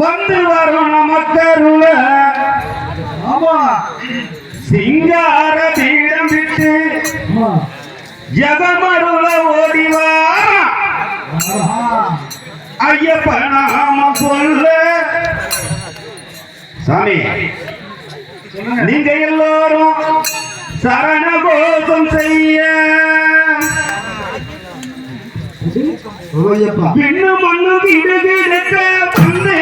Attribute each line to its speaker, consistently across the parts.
Speaker 1: வந்து வரும் நமக்கருள
Speaker 2: ஆமா.
Speaker 1: சிங்கார பீடம் விட்டு
Speaker 2: ஆமா.
Speaker 1: ஜகமருள ஓடிவா. ஐயப்ப நாம சொல்ல. சாமி நீங்க எல்லோரும் சரண கோஷம் செய்ய விண்ணு மண்ணு கிடுகிடுக்க வந்து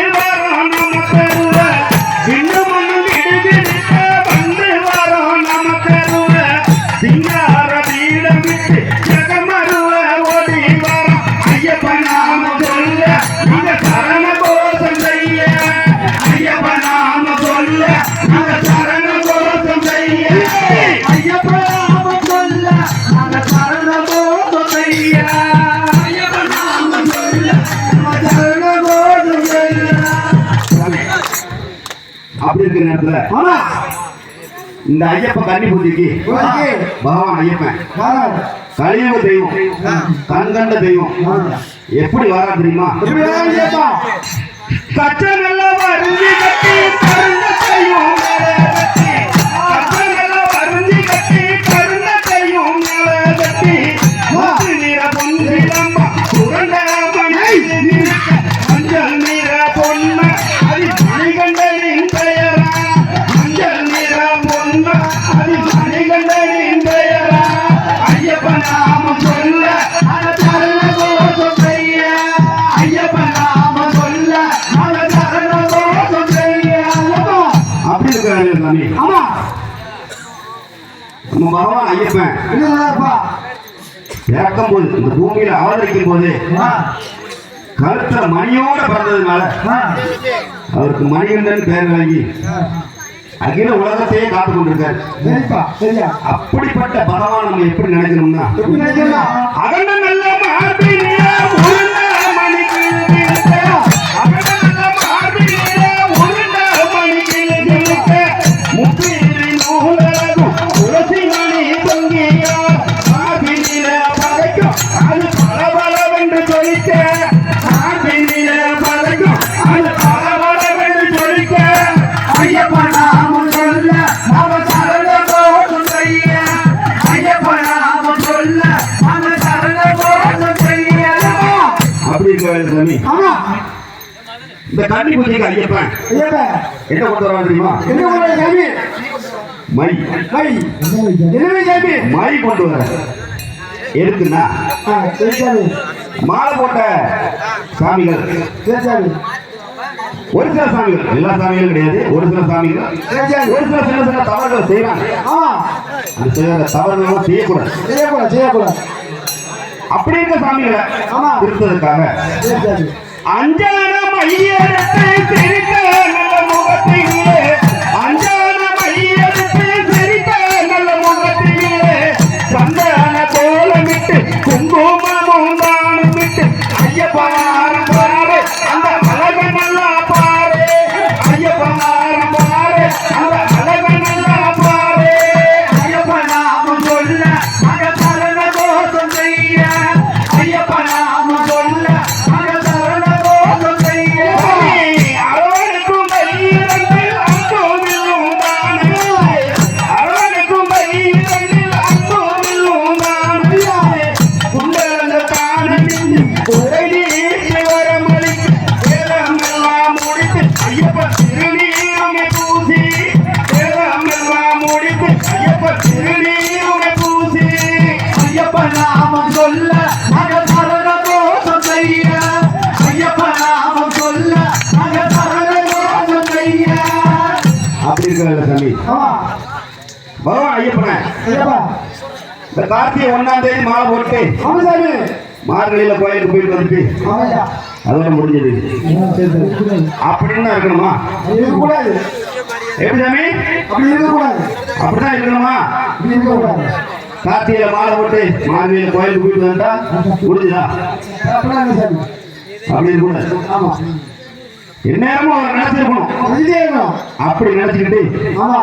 Speaker 1: அப்படி இருக்கிற நேரத்துல
Speaker 2: ஆமா
Speaker 1: இந்த ஐயப்ப கன்னி பூஜைக்கு பகவான் ஐயப்பன். கலியுக தெய்வம் கண்கண்ட தெய்வம். எப்படி வரா தெரியுமா?
Speaker 2: இப்படி வாங்க ஐயப்பா?
Speaker 1: கச்ச நல்ல வருந்தி கட்டி கருணத்தையும் இருக்கிறாங்க சாமி
Speaker 2: ஆமா.
Speaker 1: நம்ம பகவான் ஐயப்பன்
Speaker 2: இல்லப்பா
Speaker 1: இறக்கும் போது இந்த பூமியில அவதரிக்கும் போது
Speaker 2: ஆ.
Speaker 1: கழுத்துல மணியோட பிறந்ததுனால அவருக்கு மணிகண்டன் பேர் வழங்கி அகில உலகத்தையே காத்து கொண்டிருக்காரு. அப்படிப்பட்ட பகவான் நம்ம எப்படி நினைக்கணும்னா
Speaker 2: எப்படி ஆமா.
Speaker 1: இந்த கண்ணி பூஜைக்கு ஐயப்பன்
Speaker 2: ஐயப்பா.
Speaker 1: என்ன கொண்டு வரான் தெரியுமா?
Speaker 2: என்ன சாமி?
Speaker 1: மை
Speaker 2: கை என்ன சாமி?
Speaker 1: மை கொண்டு வர. எதுக்குன்னா மாலை போட்ட சாமிகள்.
Speaker 2: சாமி.
Speaker 1: ஒரு சில சாமிகள் எல்லா சாமிகளும் கிடையாது. ஒரு சில சாமிகள் ஒரு சில சின்ன சின்ன தவறுகள் செய்யறாங்க
Speaker 2: ஆமா
Speaker 1: அந்த தவறுகள் செய்யக்கூடாது.
Speaker 2: செய்யக்கூடாது செய்யக்கூடாது.
Speaker 1: அப்படி இருக்க சாமிகளை. திருத்ததுக்காக அஞ்சான மையெடுத்து சிரித்த நல்ல முகத்திலே. அஞ்சான மையெடுத்து சிரித்த நல்ல முகத்திலே. சந்தான கோலமிட்டு குங்குமமும் தானமிட்டு ஐயப்பனாரம் பாரு அந்த இந்த கார்த்திகை ஒன்னாம் தேதி மாலை போட்டு மார்கழியில கோயிலுக்கு போயிட்டு வந்துட்டு அதோட முடிஞ்சது. அப்படின்னு இருக்கணுமா?
Speaker 2: இருக்கக்கூடாது.
Speaker 1: எப்படி சாமி
Speaker 2: அப்படி இருக்கக்கூடாது.
Speaker 1: அப்படிதான் இருக்கணுமா?
Speaker 2: அப்படி இருக்கக்கூடாது.
Speaker 1: கார்த்திகையில மாலை போட்டு மார்கழியில கோயிலுக்கு போயிட்டு வந்தா முடிஞ்சுதா? அப்படி இருக்கக்கூடாது.
Speaker 2: ஆமா.
Speaker 1: எந்நேரமும் அவர் நினைச்சிருக்கணும். அப்படி நினைச்சுக்கிட்டு
Speaker 2: ஆமா.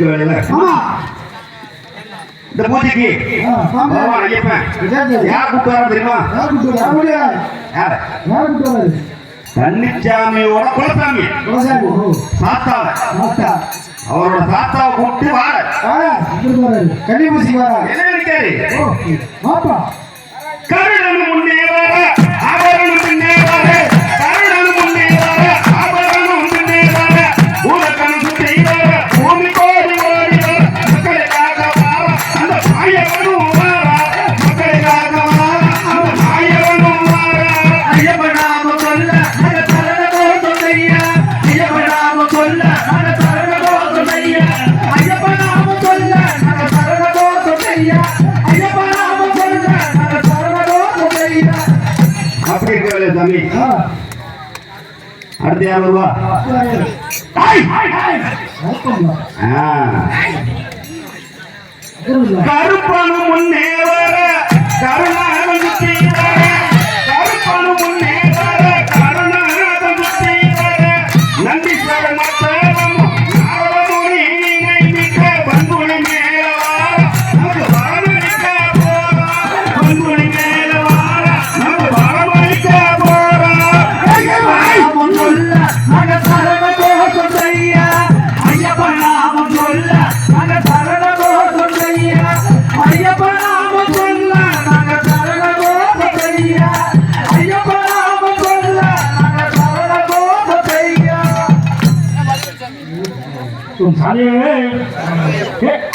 Speaker 1: பூஜைக்கு வேணும்ல
Speaker 3: ஆமா.
Speaker 1: இந்த பூஜைக்கு. பகவான் ஐயப்பன் யார் கூப்பிட்டு வரா தெரியுமா?
Speaker 3: யார்
Speaker 1: பழனிசாமியோட குலசாமி. சாத்தாவை அவரோட சாத்தாவை முன்னே வாழ
Speaker 3: தம்பி.
Speaker 1: அடுத்து யார் வருவா? கருப்பணம் முன்னே வர
Speaker 2: கருணா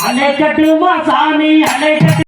Speaker 2: அணை கட்டுமா சாமி அணை கட்டு